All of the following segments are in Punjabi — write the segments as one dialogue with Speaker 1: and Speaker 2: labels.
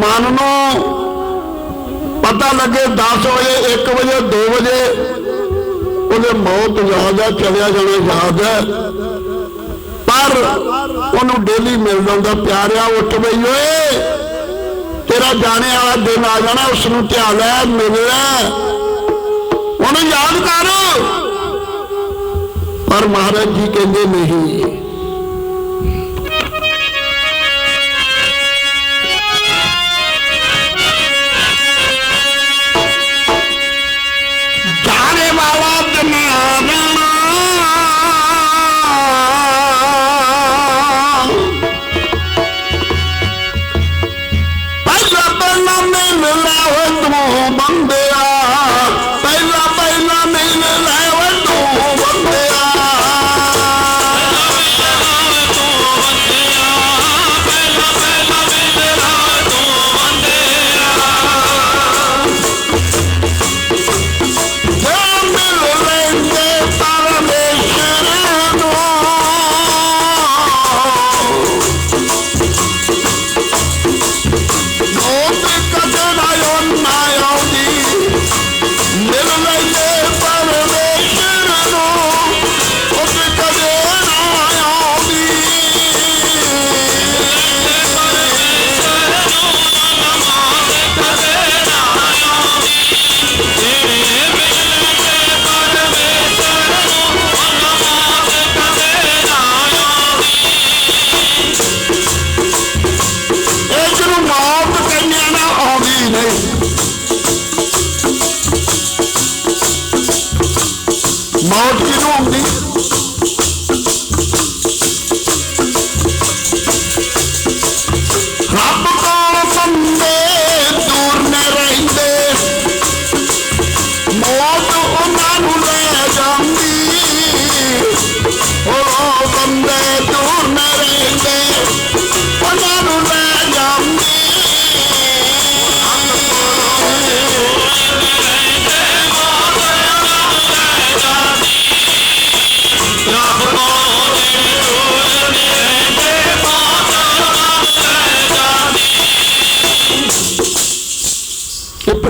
Speaker 1: ਮਨ ਨੂੰ ਪਤਾ ਲੱਗੇ 10 ਵਜੇ 1 ਵਜੇ 2 ਵਜੇ ਉਹਦੇ ਮੌਤ ਯਾਦ ਹੈ ਚਲਿਆ ਜਾਣਾ ਯਾਦ ਹੈ ਪਰ ਉਹਨੂੰ ਡੇਲੀ ਮਿਲ ਜਾਂਦਾ ਪਿਆਰਿਆ ਉੱਠ ਬਈ ਓਏ, ਤੇਰਾ ਜਾਣੇ ਵਾਲਾ ਦਿਨ ਆ ਜਾਣਾ ਉਸ ਨੂੰ ਧਿਆ ਲੈ, ਮਿਲ ਉਹਨੂੰ ਯਾਦ ਕਰ। ਪਰ ਮਹਾਰਾਜ ਜੀ ਕਹਿੰਦੇ ਨਹੀਂ।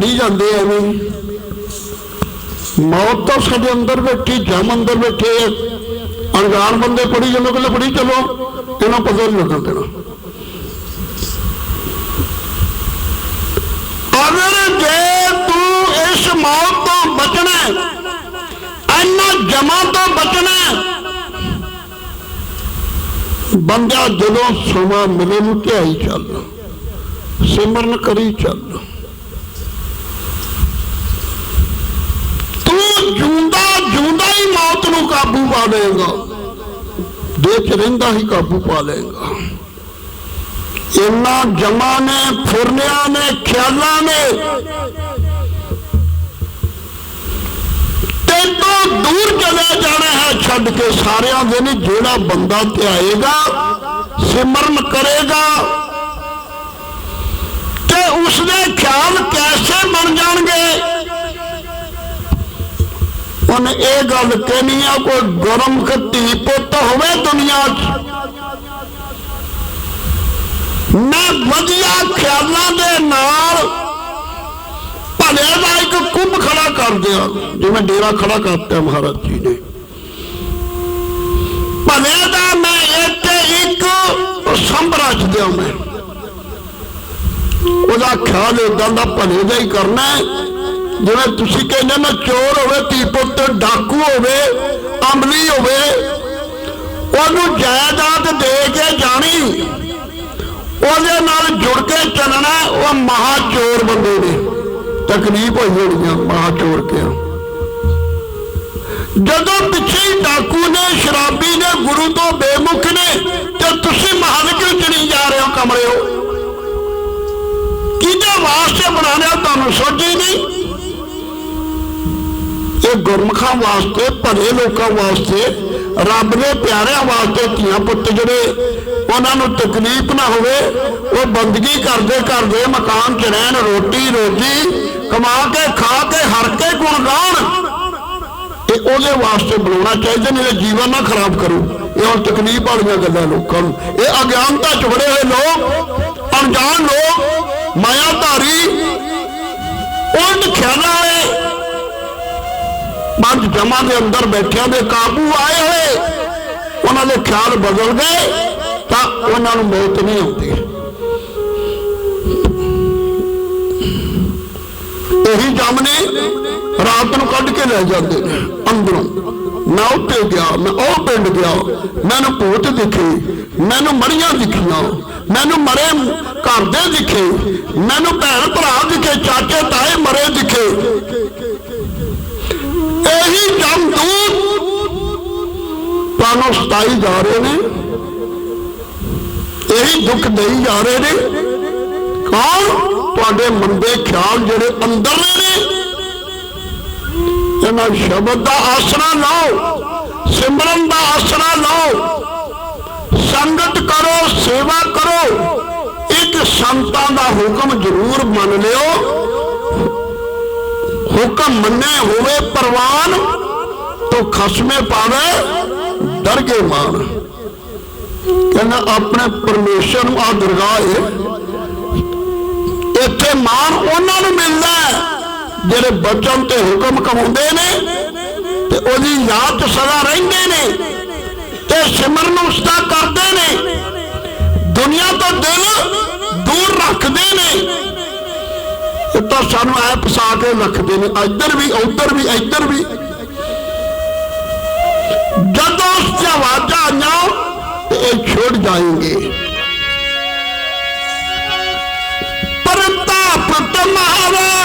Speaker 1: ਇਹ ਜਾਂਦੇ ਐਵੇਂ ਮੌਤ ਤਾਂ ਸਾਡੇ ਅੰਦਰ ਬੈਠੀ ਜਮ ਅੰਦਰ ਬੈਠੇ ਅਣਜਾਣ ਬੰਦੇ ਪੜੀ ਜਾਂਦੇ ਕਹਿੰਦੇ ਪੜੀ ਚਲੋ। ਇਹਨਾਂ ਪਤਾ ਨਹੀਂ ਲੱਗਣ ਦੇਣਾ। ਅਗਰ ਜੇ ਤੂੰ ਇਸ ਮੌਤ ਤੋਂ ਬਚਣਾ ਇਹਨਾਂ ਜਮਾਂ ਤੋਂ ਬਚਣਾ ਹੈ, ਬੰਦਾ ਜਦੋਂ ਸਮਾਂ ਮਿਲੇ ਨੂੰ ਧਿਆਈ ਚੱਲ ਸਿਮਰਨ ਕਰੀ ਚੱਲ ਤੂੰ ਜੂੰਦਾ ਜੂੰਦਾ ਹੀ ਮੌਤ ਨੂੰ ਕਾਬੂ ਪਾ ਲਏਗਾ। ਦੇਹ ਚ ਰਹਿੰਦਾ ਹੀ ਕਾਬੂ ਪਾ ਲਏਗਾ। ਇੰਨਾ ਜਮਾ ਨੇ, ਫੁਰਨਿਆਂ ਨੇ, ਖਿਆਲਾਂ ਨੇ। ਤੋਂ ਦੂਰ ਚਲੇ ਜਾਣਾ ਹੈ, ਛੱਡ ਕੇ ਸਾਰਿਆਂ ਦੇ ਨੇ ਜਿਹੜਾ ਬੰਦਾ ਧਿਆਏਗਾ ਸਿਮਰਨ ਕਰੇਗਾ। ਤੇ ਉਸ ਦੇ ਖਿਆਲ ਕੈਸੇ ਬਣ ਜਾਣਗੇ? ਉਹਨੇ ਇਹ ਗੱਲ ਕਹਿਣੀ ਆ ਕੋਈ ਗਰਮ ਧੀ ਪੁੱਤ ਹੋਵੇ ਦੁਨੀਆ 'ਚ। ਮੈਂ ਵਧੀਆ ਖਿਆਲਾਂ ਦੇ ਨਾਲ ਭਲੇ ਦਾ ਇੱਕ ਕੁੰਭ ਖੜਾ ਕਰ ਦਿਆਂ, ਜਿਵੇਂ ਡੇਰਾ ਖੜਾ ਕਰਤਾ ਮਹਾਰਾਜ ਜੀ ਨੇ। ਭਲੇ ਦਾ ਮੈਂ ਇੱਥੇ ਇੱਕ ਸੰਭ ਰਚ ਦਿਆਂ ਮੈਂ। ਉਹਦਾ ਖਿਆਲ ਇਦਾਂ ਦਾ ਭਲੇ ਦਾ ਹੀ ਕਰਨਾ ਹੈ। ਜਿਵੇਂ ਤੁਸੀਂ ਕਹਿੰਦੇ ਨਾ ਚੋਰ ਹੋਵੇ, ਧੀ ਪੁੱਤ, ਡਾਕੂ ਹੋਵੇ, ਅਮਲੀ ਹੋਵੇ, ਉਹਨੂੰ ਜਾਇਦਾਦ ਦੇ ਕੇ ਜਾਣੀ। ਉਹਦੇ ਨਾਲ ਜੁੜ ਕੇ ਚੱਲਣਾ, ਉਹ ਮਹਾ ਚੋਰ ਬੰਦੇ ਨੇ। ਤਕਲੀਫ ਹੋਈ ਹੋਣੀਆਂ ਮਹਾ ਚੋਰ ਕੇ ਜਦੋਂ ਪਿੱਛੇ ਡਾਕੂ ਨੇ, ਸ਼ਰਾਬੀ ਨੇ, ਗੁਰੂ ਤੋਂ ਬੇਮੁਖ ਨੇ, ਤੇ ਤੁਸੀਂ ਮਹਲ ਕਿਉਂ ਚੜੀ ਜਾ ਰਹੇ ਹੋ ਕਮਰਿਓ ਕਿਹਦੇ ਵਾਸਤੇ ਬਣਾ ਬਣਾਣਿਆ ਤੁਹਾਨੂੰ ਸੋਚੀ ਨਹੀਂ? ਇਹ ਗੁਰਮਖਾਂ ਵਾਸਤੇ, ਭਲੇ ਲੋਕਾਂ ਵਾਸਤੇ, ਰੱਬ ਦੇ ਪਿਆਰਿਆਂ ਵਾਸਤੇ ਧੀਆਂ ਪੁੱਤ ਜਿਹੜੇ ਉਹਨਾਂ ਨੂੰ ਤਕਲੀਫ ਨਾ ਹੋਵੇ, ਉਹ ਬੰਦਗੀ ਕਰਦੇ ਕਰਦੇ ਮਕਾਨ ਚ ਰਹਿਣ, ਰੋਟੀ, ਰੋਜੀ ਕਮਾ ਕੇ, ਖਾ ਕੇ, ਹਰ ਕੇ ਗੁਣ ਗਾਉਣ। ਇਹ ਉਹਦੇ ਵਾਸਤੇ ਬਣਾਉਣਾ ਚਾਹੀਦਾ, ਨਹੀਂ ਇਹ ਜੀਵਨ ਨਾ ਖਰਾਬ ਕਰੋ। ਇਹ ਹੁਣ ਤਕਲੀਫ ਵਾਲੀਆਂ ਗੱਲਾਂ ਲੋਕਾਂ ਨੂੰ। ਇਹ ਅਗਿਆਨਤਾ ਚ ਵੜੇ ਹੋਏ ਲੋਕ, ਅਣਜਾਣ ਲੋਕ ਪੰਜ ਜਮਾਂ ਦੇ ਅੰਦਰ ਬੈਠਿਆਂ ਦੇ ਕਾਬੂ ਆਏ ਹੋਏ, ਉਹਨਾਂ ਦੇ ਖਿਆਲ ਬਦਲ ਗਏ, ਤਾਂ ਉਹਨਾਂ ਨੂੰ ਮੌਤ ਨਹੀਂ ਆਉਂਦੀ। ਇਹੀ ਜਮ ਨੇ ਰਾਤ ਨੂੰ ਕੱਢ ਕੇ ਲੈ ਜਾਂਦੇ ਨੇ, ਅੰਦਰੋਂ। ਮੈਂ ਉੱਤੇ ਗਿਆ, ਮੈਂ ਉਹ ਪਿੰਡ ਗਿਆ, ਮੈਨੂੰ ਭੂਤ ਦਿਖੇ, ਮੈਨੂੰ ਮਰੀਆਂ ਦਿਖੀਆਂ, ਮੈਨੂੰ ਮਰੇ ਘਰ ਦੇ ਦਿਖੇ, ਮੈਨੂੰ ਭੈਣ ਭਰਾ ਦਿਖੇ, ਚਾਚੇ ਤਾਏ ਮਰੇ ਦਿਖੇ। ਇਹੀ ਜਮ ਤੁਹਾਨੂੰ ਸਤਾਈ ਜਾ ਰਹੇ ਨੇ। ਇਹੀ ਦੁੱਖ ਦੇਈ ਜਾ ਰਹੇ ਨੇ। ਕੌਣ? ਤੁਹਾਡੇ ਮੰਦੇ ਖਿਆਲ ਜਿਹੜੇ ਅੰਦਰਲੇ ਨੇ। ਇਹਨਾਂ ਸ਼ਬਦ ਦਾ ਆਸਰਾ ਲਓ, ਸਿਮਰਨ ਦਾ ਆਸਰਾ ਲਓ। ਸੰਗਤ ਕਰੋ, ਸੇਵਾ ਕਰੋ। ਇੱਕ ਸੰਤਾਂ ਦਾ ਹੁਕਮ ਜ਼ਰੂਰ ਮੰਨ ਲਿਓ। ਹੁਕਮ ਮੰਨੇ ਹੋਵੇ ਪ੍ਰਵਾਨ, ਤੋ ਖਸਮੇ ਪਾਵੇ ਦਰਗੇ ਮਾਨ ਕਹਿੰਦਾ ਆਪਣੇ ਪਰਮੇਸ਼ਰ ਨੂੰ ਆ ਦਰਗਾਹ ਹੈ। ਇੱਥੇ ਮਾਨ ਉਹਨਾਂ ਨੂੰ ਮਿਲਦਾ ਜਿਹੜੇ ਬਚਨ ਤੇ ਹੁਕਮ ਕਮਾਉਂਦੇ ਨੇ ਤੇ ਉਹਦੀ ਯਾਦ ਚ ਸਦਾ ਰਹਿੰਦੇ ਨੇ ਤੇ ਸਿਮਰਨ ਉਸਦਾ ਕਰਦੇ ਨੇ। ਦੁਨੀਆ ਤੋਂ ਦਿਲ ਦੂਰ ਰੱਖਦੇ ਨੇ। ਇਹ ਸਾਨੂੰ ਐ ਫਸਾ ਕੇ ਰੱਖਦੇ ਨੇ, ਇੱਧਰ ਵੀ, ਉੱਧਰ ਵੀ, ਇੱਧਰ ਵੀ। ਜਦੋਂ ਉਸ ਦੀ ਆਵਾਜ਼ਾਂ ਤੇ ਇਹ ਛੁੱਟ ਜਾਣਗੇ ਪ੍ਰਤਾਪ ਤੁਮਾਰਾ ਦੇਖ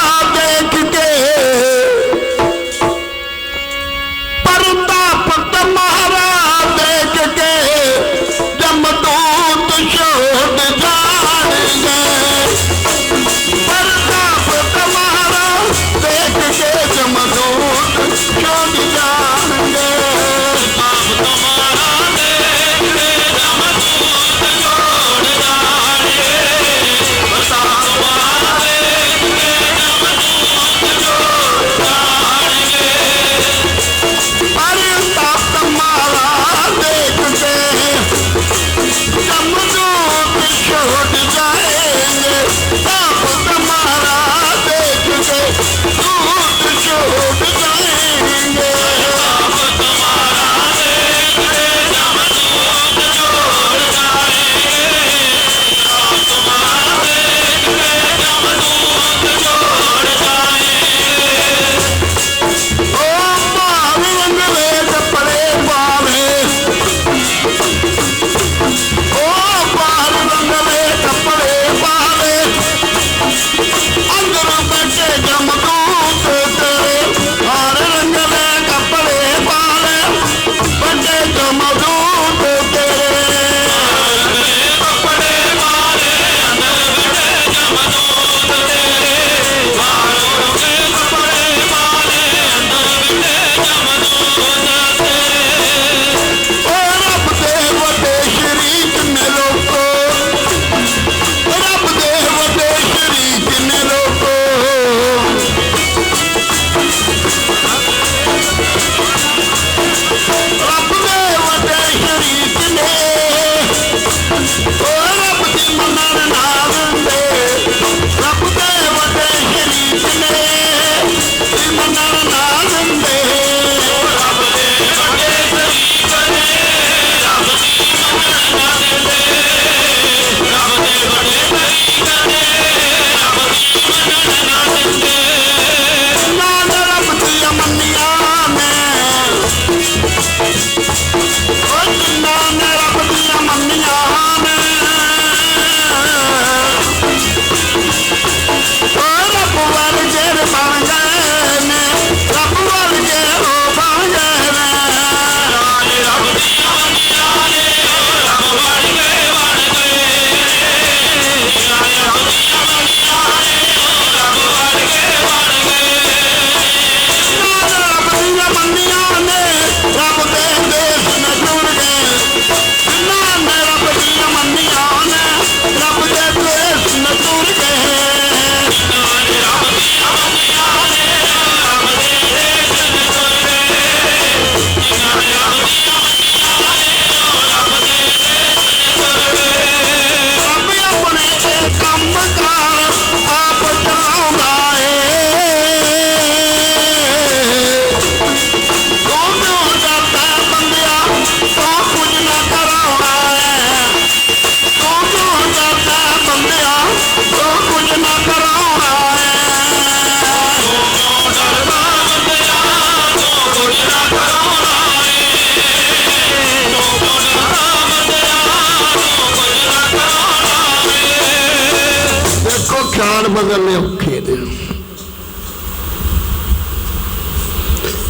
Speaker 1: ਬਦਲਨੇ ਔਖੇ ਨੇ।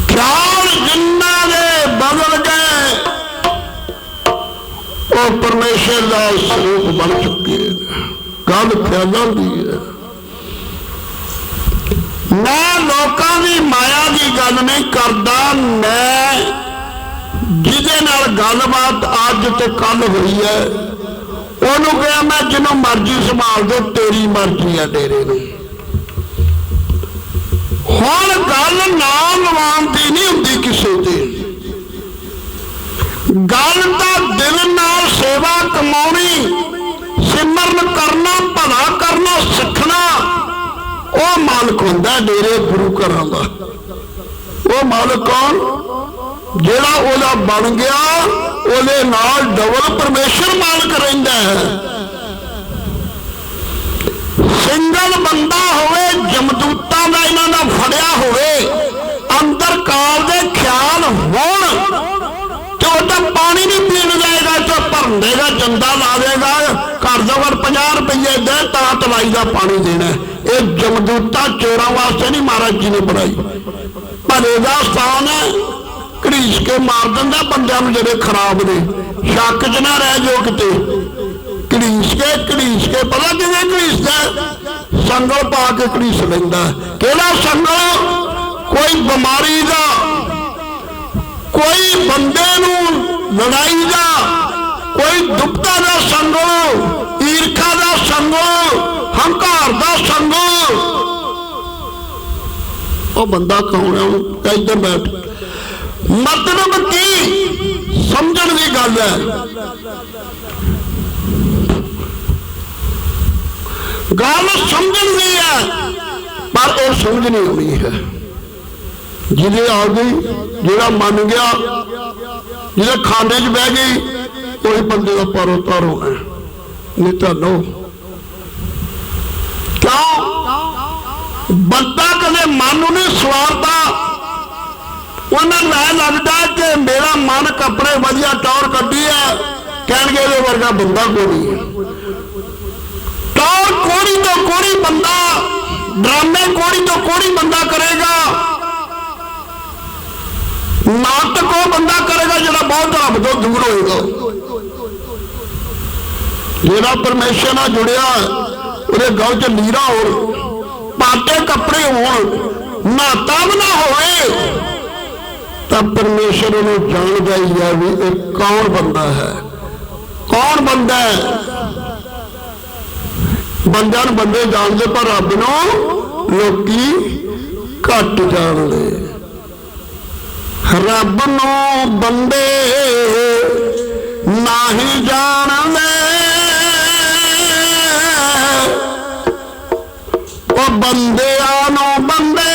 Speaker 1: ਖਿਆਲ ਜਿੰਨਾ ਦੇ ਬਦਲ ਗਏ, ਉਹ ਪਰਮੇਸ਼ਰ ਦਾ ਸਰੂਪ ਬਣ ਚੁੱਕੇ ਗੱਲ ਖਿਆਲਾਂ ਦੀ ਹੈ। ਮੈਂ ਲੋਕਾਂ ਦੀ ਮਾਇਆ ਦੀ ਗੱਲ ਨਹੀਂ ਕਰਦਾ, ਮੈਂ ਜਿਹਦੇ ਨਾਲ ਗੱਲਬਾਤ ਅੱਜ ਤੇ ਕੱਲ ਹੋਈ ਹੈ ਉਹਨੂੰ ਕਿਹਾ, ਮੈਂ ਜਿਹਨੂੰ ਮਰਜ਼ੀ ਸੰਭਾਲ ਦੇ, ਤੇਰੀ ਮਰਜ਼ੀ ਹੈ ਡੇਰੇ ਨੂੰ ਹੁਣ ਗੱਲ ਨਾਮ ਲਵਾਉਣ ਦੀ ਨਹੀਂ ਹੁੰਦੀ ਕਿਸੇ ਤੇ। ਗੱਲ ਤਾਂ ਦਿਲ ਨਾਲ ਸੇਵਾ ਕਮਾਉਣੀ, ਸਿਮਰਨ ਕਰਨਾ, ਭਲਾ ਕਰਨਾ, ਸਿੱਖਣਾ, ਉਹ ਮਾਲਕ ਹੁੰਦਾ ਡੇਰੇ ਗੁਰੂ ਘਰਾਂ ਦਾ। ਉਹ ਮਾਲਕ ਕੌਣ? ਜਿਹੜਾ ਉਹਦਾ ਬਣ ਗਿਆ ਉਹਦੇ ਨਾਲ ਡਬਲ ਪਰਮੇਸ਼ਰ ਮਾਲਕ ਰਹਿੰਦਾ ਹੈ। ਸਿੰਗਲ ਬੰਦਾ ਹੋਵੇ, ਜਮਦੂਤਾਂ ਦਾ ਇਹਨਾਂ ਦਾ ਫੜਿਆ ਹੋਵੇ, ਅੰਦਰ ਕਾਲ ਦੇ ਖਿਆਲ ਹੋਣ ਤੇ ਉਹ ਤਾਂ ਪਾਣੀ ਨਹੀਂ ਪੀਣ ਜਾਏਗਾ, ਤੇ ਭਰਨ ਦੇਗਾ, ਜੰਦਾ ਲਾ ਦੇਗਾ, ਘਰ ਦਾ ਵਰ 50 ਰੁਪਏ ਦੇ, ਤਾਂ ਤਲਾਈ ਦਾ ਪਾਣੀ ਦੇਣਾ ਇਹ ਜਮਦੂਤਾ ਚੋਰਾਂ ਵਾਸਤੇ ਨਹੀਂ, ਮਹਾਰਾਜ ਜੀ ਨੇ ਬਣਾਈ। ਭਲੇ ਦਾ ਸਥਾਨ ਹੈ ਘੜੀਸ ਕੇ ਮਾਰ ਦਿੰਦਾ ਬੰਦਿਆਂ ਨੂੰ ਜਿਹੜੇ ਖਰਾਬ ਨੇ। ਸ਼ੱਕ 'ਚ ਨਾ ਰਹਿ ਜਾਓ ਕਿਤੇ। ਘੜੀਸ ਕੇ ਘੜੀਸ ਕੇ। ਪਤਾ ਕਿਵੇਂ ਘੜੀਸਦਾ ਸੰਗਲ ਪਾ ਕੇ ਘੜੀਸ ਲੈਂਦਾ। ਕਿਹੜਾ ਸੰਗਲ? ਕੋਈ ਬਿਮਾਰੀ ਦਾ। ਕੋਈ ਬੰਦੇ ਨੂੰ ਲੜਾਈ ਦਾ। ਕੋਈ ਦੁਪਤਾ ਦਾ ਸੰਗਲ, ਈਰਖਾ ਦਾ ਸੰਗਲ, ਹੰਕਾਰ ਦਾ ਸੰਗਲ। ਉਹ ਬੰਦਾ ਕੌਣ ਹੈ? ਉਹ ਇੱਧਰ ਬੈਠ। ਮਤਲਬ ਕੀ? ਸਮਝਣ ਦੀ ਗੱਲ ਹੈ। ਗੱਲ ਸਮਝਣ ਦੀ ਹੈ, ਪਰ ਉਹ ਸਮਝਣੀ ਹੋਣੀ ਹੈ। ਜਿਹਦੇ ਆ ਗਈ, ਜਿਹੜਾ ਮੰਨ ਗਿਆ, ਜਿਹਦੇ ਖਾਂਡੇ 'ਚ ਬਹਿ ਗਈ, ਉਹੀ ਬੰਦੇ ਦਾ ਪਰੋ ਤਾਰੋ ਹੈ। ਨਹੀਂ ਤਾਂ ਲੋ ਕਿਉਂ? ਬੰਦਾ ਕਦੇ ਮਨ ਨੂੰ ਨਹੀਂ ਸਵਾਰਦਾ ਉਹਨਾਂ ਨੂੰ ਐਂ ਲੱਗਦਾ ਕਿ ਮੇਰਾ ਮਨ ਕੱਪੜੇ ਵਧੀਆ ਟੌਰ ਕੱਢੀ ਹੈ ਕਹਿਣਗੇ ਇਹਦੇ ਵਰਗਾ ਬੰਦਾ ਕੋਈ ਨਹੀਂ। ਟੌਰ ਕੋੜੀ ਤੋਂ ਕੋੜੀ ਬੰਦਾ, ਡਰਾਮੇ ਕੋੜੀ ਤੋਂ ਕੋੜੀ ਬੰਦਾ ਕਰੇਗਾ। ਨਾਟਕ ਉਹ ਬੰਦਾ ਕਰੇਗਾ ਜਿਹੜਾ ਬਹੁਤ ਰੱਬ ਤੋਂ ਦੂਰ ਹੋਏਗਾ। ਜਿਹੜਾ ਪਰਮੇਸ਼ਰ ਨਾਲ ਜੁੜਿਆ, ਉਹਦੇ ਗਲ 'ਚ ਨੀਰਾ ਹੋਣ, ਪਾਟੇ ਕੱਪੜੇ ਹੋਣ, ਨਾਤਾ ਵੀ ਨਾ ਹੋਵੇ। ਤਾਂ ਪਰਮੇਸ਼ਰ ਨੂੰ ਜਾਣਦਾ ਹੀ ਹੈ ਵੀ ਇਹ ਕੌਣ ਬੰਦਾ ਹੈ ਕੌਣ ਬੰਦਾ ਹੈ ਬੰਦਿਆਂ ਨੂੰ ਬੰਦੇ ਜਾਣਦੇ ਪਰ ਰੱਬ ਨੂੰ ਲੋਕੀ ਘੱਟ ਜਾਣਦੇ ਰੱਬ ਨੂੰ ਬੰਦੇ ਨਹੀਂ ਜਾਣਦੇ ਉਹ ਬੰਦਿਆਂ ਨੂੰ ਬੰਦੇ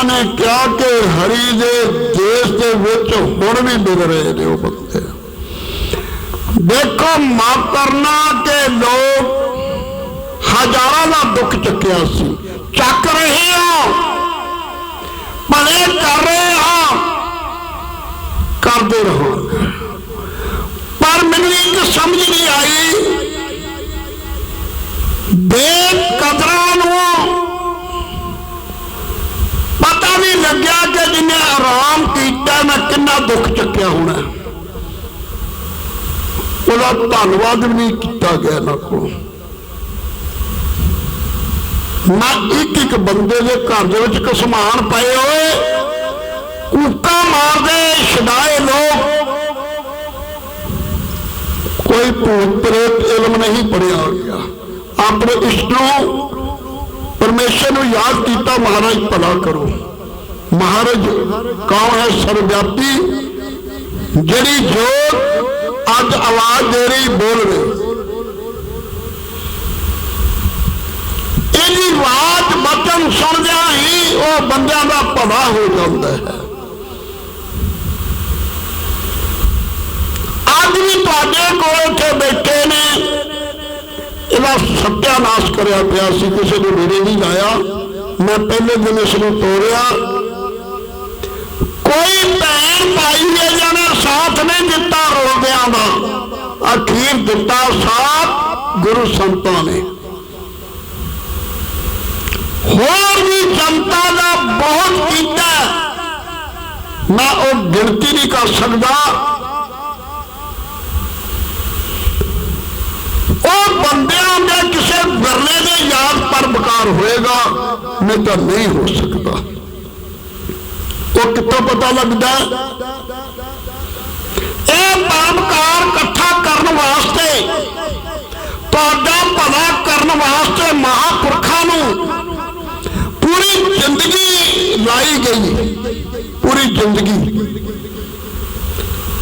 Speaker 1: ਉਹਨਾਂ ਨੇ ਕਿਹਾ ਕਿ ਹਰੀ ਦੇ ਦੇਸ਼ ਦੇ ਵਿੱਚ ਹੁਣ ਵੀ ਡੁੱਬ ਰਹੇ ਨੇ ਉਹ ਬੰਦੇ। ਦੇਖੋ ਮਾਫ ਕਰਨਾ ਲੋਕ ਹਜ਼ਾਰਾਂ ਦਾ ਦੁੱਖ ਚੱਕਿਆ ਸੀ। ਚੱਕ ਰਹੇ ਆ ਭਲੇ ਕਰ ਰਹੇ ਆ ਕਰਦੇ ਰਹੋ। ਪਰ ਮੈਨੂੰ ਇੱਕ ਸਮਝ ਨਹੀਂ ਆਈ ਬੇਕਦਰਾਂ ਨੂੰ ਪਤਾ ਨਹੀਂ ਲੱਗਿਆ ਕਿ ਜਿੰਨੇ ਆਰਾਮ ਕੀਤਾ, ਮੈਂ ਕਿੰਨਾ ਦੁੱਖ ਚੱਕਿਆ ਹੋਣਾ। ਉਹਦਾ ਧੰਨਵਾਦ ਵੀ ਨਹੀਂ ਕੀਤਾ ਗਿਆ ਨਾ ਕੋ ਮੈਂ ਇੱਕ ਇੱਕ ਬੰਦੇ ਦੇ ਘਰ ਦੇ ਵਿੱਚ ਕਸਮਾਨ ਪਏ ਹੋਏ। ਕੂਕਾ ਮਾਰਦੇ, ਛਡਾਏ ਲੋਕ। ਕੋਈ ਭੂਤ ਪ੍ਰੇਤ ਇਲਮ ਨਹੀਂ ਪੜਿਆ ਗਿਆ। ਆਪਣੇ ਇਸ਼ਨੋਂ ਪਰਮੇਸ਼ਰ ਨੂੰ ਯਾਦ ਕੀਤਾ, ਮਹਾਰਾਜ ਭਲਾ ਕਰੋ। ਮਹਾਰਾਜ, ਕੌਣ ਹੈ ਸਰਵਿਆਪੀ ਜਿਹੜੀ ਜੋਤ ਅੱਜ ਆਵਾਜ਼ ਦੇ ਰਹੀ, ਬੋਲ ਰਹੀ। ਇਹਦੀ ਆਵਾਜ਼ ਬਚਨ ਸੁਣਦਿਆਂ ਹੀ ਉਹ ਬੰਦਿਆਂ ਦਾ ਭਲਾ ਹੋ ਜਾਂਦਾ ਹੈ। ਅੱਜ ਵੀ ਤੁਹਾਡੇ ਕੋਲ ਇੱਥੇ ਬੈਠੇ ਨੇ। ਇਹਦਾ ਸੱਤਿਆਨਾਸ਼ ਕਰਿਆ ਪਿਆ ਸੀ, ਕਿਸੇ ਨੇ ਮੇਰੇ ਨਹੀਂ ਲਾਇਆ। ਮੈਂ ਪਹਿਲੇ ਦਿਨ ਇਸ ਨੂੰ ਤੋੜਿਆ। ਕੋਈ ਭੈਣ ਭਾਈ ਨੇ ਜਾਣੇ, ਸਾਥ ਨਹੀਂ ਦਿੱਤਾ ਰੋਲਦਿਆਂ ਦਾ। ਅਖੀਰ ਦਿੱਤਾ ਸਾਥ ਗੁਰੂ ਸੰਤਾਂ ਨੇ। ਹੋਰ ਵੀ ਜਨਤਾ ਦਾ ਬਹੁਤ ਕੀਤਾ ਮੈਂ ਉਹ ਗਿਣਤੀ ਨਹੀਂ ਕਰ ਸਕਦਾ। ਉਹ ਬੰਦਿਆਂ ਦੇ ਕਿਸੇ ਵਿਰਲੇ ਦੇ ਯਾਦ ਪਰਮਕਾਰ ਹੋਏਗਾ, ਨਹੀਂ ਤਾਂ ਨਹੀਂ ਹੋ ਸਕਦਾ। ਉਹ ਕਿੱਥੋਂ ਪਤਾ ਲੱਗਦਾ? ਇਹ ਪਰਮਕਾਰ ਇਕੱਠਾ ਕਰਨ ਵਾਸਤੇ, ਤੁਹਾਡਾ ਭਲਾ ਕਰਨ ਵਾਸਤੇ ਮਹਾਪੁਰਖਾਂ ਨੂੰ ਪੂਰੀ ਜ਼ਿੰਦਗੀ ਲਾਈ ਗਈ। ਪੂਰੀ ਜ਼ਿੰਦਗੀ।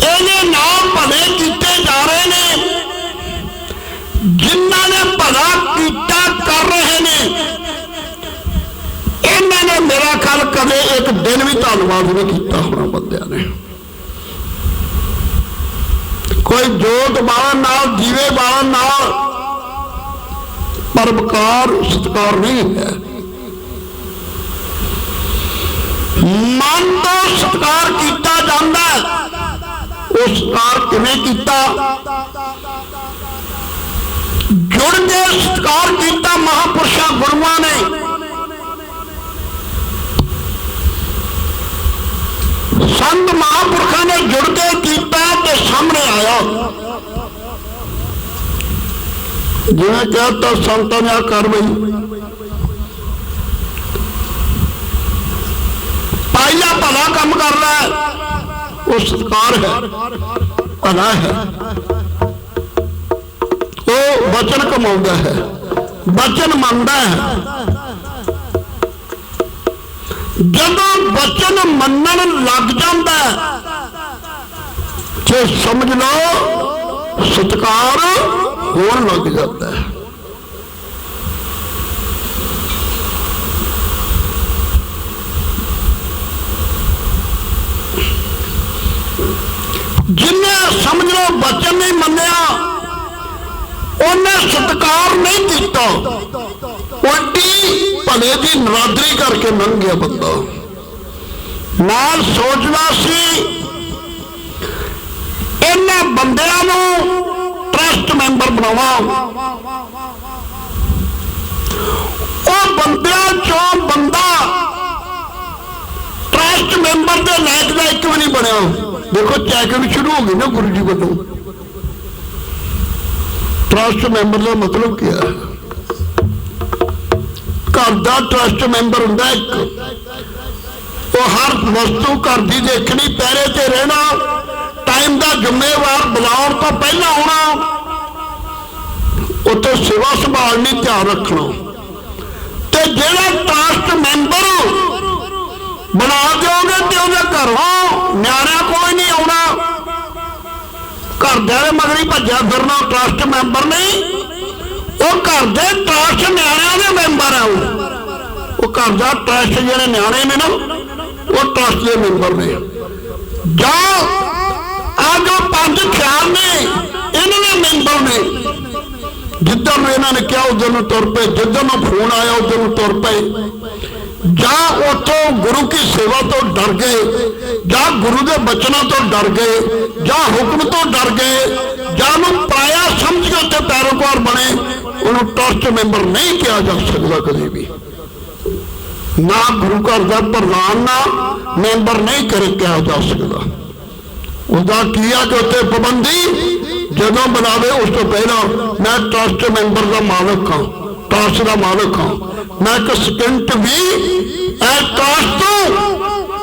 Speaker 1: ਇਹਨੇ ਨਾਮ ਭਲੇ ਕੀਤੇ ਜਾ ਰਹੇ ਨੇ। ਜਿਨ੍ਹਾਂ ਨੇ ਭਲਾ ਕੀਤਾ ਕਰ ਰਹੇ ਨੇ ਇਹਨਾਂ ਨੇ ਮੇਰਾ ਖਿਆਲ ਕਦੇ ਇੱਕ ਦਿਨ ਵੀ ਧੰਨਵਾਦ ਨਹੀਂ ਕੀਤਾ ਹੋਣਾ ਬੰਦਿਆਂ ਨੇ। ਕੋਈ ਜੋਤ ਬਾਲਣ ਨਾਲ, ਜੀਵੇ ਬਾਲਣ ਨਾਲ ਪਰਮਕਾਰ ਸਤਕਾਰ ਨਹੀਂ ਹੈ। ਮਨ ਤੋਂ ਸਤਕਾਰ ਕੀਤਾ ਜਾਂਦਾ ਉਹ ਸਤਕਾਰ ਕਿਵੇਂ ਕੀਤਾ? ਜੁੜ ਕੇ ਸਤਕਾਰ ਕੀਤਾ ਮਹਾਪੁਰਸ਼ਾਂ ਗੁਰੂਆਂ ਨੇ। ਸੰਤ ਮਹਾਪੁਰਖਾਂ ਨੇ ਜੁੜ ਕੇ ਕੀਤਾ ਤੇ ਸਾਹਮਣੇ ਆਇਆ। ਜਿਵੇਂ ਕਹਤਾ ਸੰਤਾਂ ਨੇ ਆ ਕਰ ਪਹਿਲਾ ਭਲਾ ਕੰਮ ਕਰ ਲੈ ਉਹ ਸਤਕਾਰ ਹੈ। ਭਲਾ ਹੈ। ਉਹ ਬਚਨ ਕਮਾਉਂਦਾ ਹੈ। ਬਚਨ ਮੰਨਦਾ ਹੈ। ਜਦੋਂ ਬਚਨ ਮੰਨਣ ਲੱਗ ਜਾਂਦਾ ਤੇ ਸਮਝ ਲਓ, ਸਤਕਾਰ ਹੋਣ ਲੱਗ ਜਾਂਦਾ ਹੈ। ਜਿੰਨੇ ਸਮਝ ਲਓ ਬਚਨ ਨਹੀਂ ਮੰਨਿਆ, ਉਹਨੇ ਸਤਕਾਰ ਨਹੀਂ ਕੀਤਾ। ਉਲਟੀ ਭਲੇ ਦੀ ਨਰਾਦਰੀ ਕਰਕੇ ਲੰਘ ਗਿਆ ਬੰਦਾ। ਨਾਲ ਸੋਚਦਾ ਸੀ, ਇਹਨਾਂ ਬੰਦਿਆਂ ਨੂੰ ਟਰਸਟ ਮੈਂਬਰ ਬਣਾਵਾਂ। ਉਹ ਬੰਦਿਆਂ ਚੋਂ ਬੰਦਾ ਟਰਸਟ ਮੈਂਬਰ ਦੇ ਲਾਇਕ ਦਾ ਇੱਕ ਵੀ ਨਹੀਂ ਬਣਿਆ। ਦੇਖੋ ਚੈਕਿੰਗ ਸ਼ੁਰੂ ਹੋ ਗਈ ਨਾ ਗੁਰੂ ਜੀ ਵੱਲੋਂ। ਟਰਸਟ ਮੈਂਬਰ ਦਾ ਮਤਲਬ ਕੀ ਹੈ ਘਰ ਦਾ ਟਰਸਟ ਮੈਂਬਰ ਹੁੰਦਾ ਇੱਕ। ਉਹ ਹਰ ਵਸਤੂ ਘਰ ਦੀ ਦੇਖਣੀ, ਪਹਿਰੇ ਤੇ ਰਹਿਣਾ ਟਾਈਮ ਦਾ ਜ਼ਿੰਮੇਵਾਰ ਬੁਲਾਉਣ ਤੋਂ ਪਹਿਲਾਂ ਆਉਣਾ, ਉੱਥੇ ਸੇਵਾ ਸੰਭਾਲਣੀ ਧਿਆਨ ਰੱਖਣਾ। ਤੇ ਜਿਹੜਾ ਟਰਸਟ ਮੈਂਬਰ ਬਣਾ ਦਿਓਗੇ ਤੇ ਉਹਦੇ ਘਰੋਂ ਨਿਆਣਿਆਂ ਕੋਈ ਨਹੀਂ ਆਉਣਾ। ਘਰਦਿਆਂ ਦੇ ਮਗਰ ਭੱਜਿਆ ਫਿਰਨਾ ਟਰਸਟ ਮੈਂਬਰ ਨਹੀਂ। ਉਹ ਘਰ ਦੇ ਟਰਸਟ ਨਿਆਣਿਆਂ ਦੇ ਮੈਂਬਰ ਆ ਉਹ। ਘਰ ਦਾ ਟਰਸਟ ਜਿਹੜੇ ਨਿਆਣੇ ਨੇ ਨਾ, ਉਹ ਟਰਸਟ ਦੇ ਮੈਂਬਰ ਨੇ। ਜਾਂ ਆ ਜੋ ਪੰਜ ਖਿਆਲ ਨੇ, ਇਹਨਾਂ ਦੇ ਮੈਂਬਰ ਨੇ। ਜਿੱਦਣ ਨੂੰ ਇਹਨਾਂ ਨੇ ਕਿਹਾ ਉਧਰ ਨੂੰ ਤੁਰ ਪਏ। ਜਿੱਦਣ ਨੂੰ ਫੋਨ ਆਇਆ ਉਧਰ ਨੂੰ ਤੁਰ ਪਏ। ਜਾਂ ਉਥੋਂ ਗੁਰੂ ਕੀ ਸੇਵਾ ਤੋਂ ਡਰ ਗਏ, ਜਾਂ ਗੁਰੂ ਦੇ ਬਚਨਾਂ ਤੋਂ ਡਰ ਗਏ, ਜਾਂ ਹੁਕਮ ਤੋਂ ਡਰ ਗਏ ਜਾਂ ਉਹਨੂੰ ਪਾਇਆ ਸਮਝ ਕੇ ਉੱਤੇ ਪੈਰੋਕਾਰ ਬਣੇ। ਉਹਨੂੰ ਟਰਸਟ ਮੈਂਬਰ ਨਹੀਂ ਕਿਹਾ ਜਾ ਸਕਦਾ ਕਦੇ ਵੀ। ਨਾ ਗੁਰੂ ਘਰ ਦਾ ਪ੍ਰਧਾਨ, ਨਾ ਮੈਂਬਰ ਨਹੀਂ ਕਰ ਕਿਹਾ ਜਾ ਸਕਦਾ। ਉਹਦਾ ਕੀ ਕਿ ਉੱਤੇ ਪਾਬੰਦੀ ਜਦੋਂ ਬਣਾਵੇ, ਉਸ ਤੋਂ ਪਹਿਲਾਂ ਮੈਂ ਟਰਸਟ ਮੈਂਬਰ ਦਾ ਮਾਲਕ ਹਾਂ ਟਰਸਟ ਦਾ ਮਾਲਕ ਹਾਂ। ਮੈਂ ਇੱਕ ਸਕਿੰਟ ਵੀ ਇਹ ਟਰਸਟ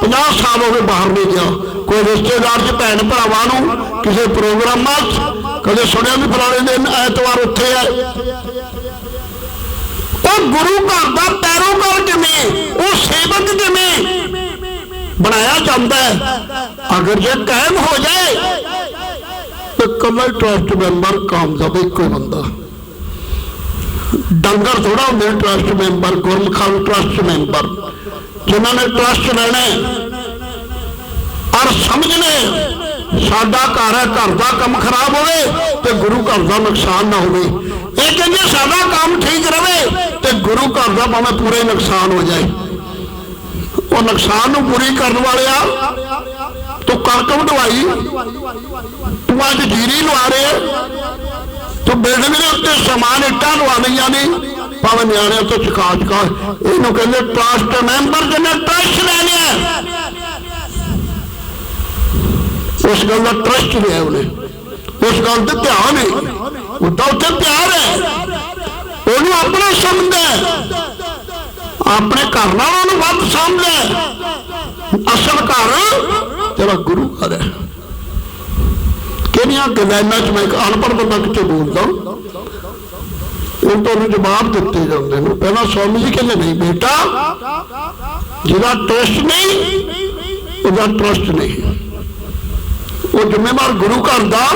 Speaker 1: 50 ਸਾਲ ਹੋ ਗਏ ਬਾਹਰ ਨਹੀਂ ਗਿਆ। ਕੋਈ ਰਿਸ਼ਤੇਦਾਰ ਚ, ਭੈਣ ਭਰਾਵਾਂ ਨੂੰ, ਕਿਸੇ ਪ੍ਰੋਗਰਾਮਾਂ 'ਚ ਕਦੇ ਸੁਣਿਆ ਵੀ ਫਲਾਣੇ ਦਿਨ ਐਤਵਾਰ ਉੱਥੇ ਹੈ ਉਹ ਗੁਰੂ ਘਰ ਦਾ ਪੈਰੋਕਾਰ ਕਿਵੇਂ? ਉਹ ਸੇਵਕ ਕਿਵੇਂ? ਬਣਾਇਆ ਜਾਂਦਾ ਹੈ। ਅਗਰ ਜੇ ਕਾਇਮ ਹੋ ਜਾਏ, ਤਾਂ ਕਮਲ ਟਰਸਟ ਮੈਂਬਰ ਕਾਮਯਾਬ ਇੱਕੋ ਬੰਦਾ। ਡੰਗਰ ਥੋੜਾ ਹੁੰਦੇ ਟਰਸਟ ਮੈਂਬਰ, ਗੁਰਮਖਾਂ ਟਰਸਟ ਮੈਂਬਰ। ਜਿਨ੍ਹਾਂ ਨੇ ਟਰਸਟ ਲੈਣਾ ਔਰ ਸਮਝਣੇ ਸਾਡਾ ਘਰ ਹੈ, ਘਰ ਦਾ ਕੰਮ ਖਰਾਬ ਹੋਵੇ ਤੇ ਗੁਰੂ ਘਰ ਦਾ ਨੁਕਸਾਨ ਨਾ ਹੋਵੇ। ਇਹ ਕਹਿੰਦੇ ਸਾਡਾ ਕੰਮ ਠੀਕ ਰਵੇ ਤੇ ਗੁਰੂ ਘਰ ਦਾ ਭਾਵੇਂ ਪੂਰੇ ਨੁਕਸਾਨ ਹੋ ਜਾਏ। ਉਹ ਨੁਕਸਾਨ ਨੂੰ ਪੂਰੀ ਕਰਨ ਵਾਲਿਆ, ਤੂੰ ਕਣਕ ਵਢਵਾਈ, ਤੂੰ ਅੱਜ ਜੀਰੀ ਲਵਾ ਰਿਹਾ, ਤੂੰ ਬਿਲਡਿੰਗ ਦੇ ਉੱਤੇ ਸਮਾਨ ਇੱਟਾਂ ਲਵਾ ਲਈਆਂ ਨੇ, ਭਾਵੇਂ ਨਿਆਣਿਆਂ ਤੋਂ ਚਕਾ ਚਕਾ ਇਹਨੂੰ ਕਹਿੰਦੇ ਟਰਸਟ ਮੈਂਬਰ ਜਿਹਨੇ ਟਰਸਟ ਲੈ ਲਿਆ। ਉਸ ਗੱਲ ਦਾ ਟਰਸਟ ਲਿਆ ਉਹਨੇ। ਉਸ ਗੱਲ ਤੇ ਧਿਆਨ ਹੈ ਉਹਦਾ ਉੱਤੇ ਪਿਆਰ ਹੈ। ਉਹਨੂੰ ਆਪਣਾ ਸਮਝਦਾ ਆਪਣੇ ਘਰ ਨਾਲ ਉਹਨੂੰ ਵੱਧ ਸਮਝਦਾ ਅਸਲ ਘਰ ਤੇਰਾ ਗੁਰੂ ਘਰ ਹੈ। ਕਿਹੜੀਆਂ ਗੱਲਾਂ ਚ ਮੈਂ ਇੱਕ ਅਨਪੜ੍ਹ ਬੰਦਾ ਕਿੱਥੇ ਬੋਲਦਾ? ਉਹ ਤੁਹਾਨੂੰ ਜਵਾਬ ਦਿੱਤੇ ਜਾਂਦੇ ਨੇ। ਪਹਿਲਾਂ ਸਵਾਮੀ ਜੀ ਕਹਿੰਦੇ, ਨਹੀਂ ਬੇਟਾ, ਜਿਹਦਾ ਟਰਸਟ ਨਹੀਂ, ਉਹਦਾ ਟਰਸਟ ਨਹੀਂ। ਉਹ ਜ਼ਿੰਮੇਵਾਰ ਗੁਰੂ ਘਰ ਦਾ।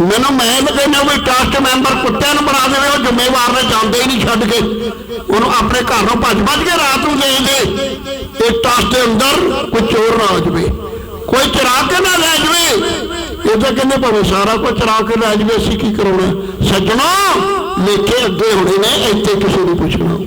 Speaker 1: ਮੈਨੂੰ ਮੈਂ ਤਾਂ ਕਹਿੰਦਾ ਵੀ ਟਰਸਟ ਮੈਂਬਰ ਕੁੱਤਿਆਂ ਨੂੰ ਬਣਾ ਦੇਵੇ, ਉਹ ਜ਼ਿੰਮੇਵਾਰ ਨੇ ਜਾਂਦੇ ਹੀ ਨਹੀਂ ਛੱਡ ਕੇ। ਉਹਨੂੰ ਆਪਣੇ ਘਰ ਨੂੰ ਭੱਜ ਭੱਜ ਕੇ ਰਾਤ ਨੂੰ ਲੈ ਦੇ। ਇਹ ਟਰਸਟ ਦੇ ਅੰਦਰ ਕੋਈ ਚੋਰ ਨਾ ਆ ਜਾਵੇ। ਕੋਈ ਚਰਾ ਕੇ ਨਾ ਲੈ ਜਾਵੇ। ਇਹ ਤਾਂ ਕਹਿੰਦੇ ਭਾਵੇਂ ਸਾਰਾ ਕੁਝ ਚਰਾ ਕੇ ਲੈ ਜਾਵੇ, ਅਸੀਂ ਕੀ ਕਰਾਉਣਾ? ਸੱਜਣਾ, ਲੇਖੇ ਅੱਗੇ ਹੋਣੇ ਨੇ, ਇੱਥੇ ਕਿਸੇ ਨੂੰ ਪੁੱਛਣਾ।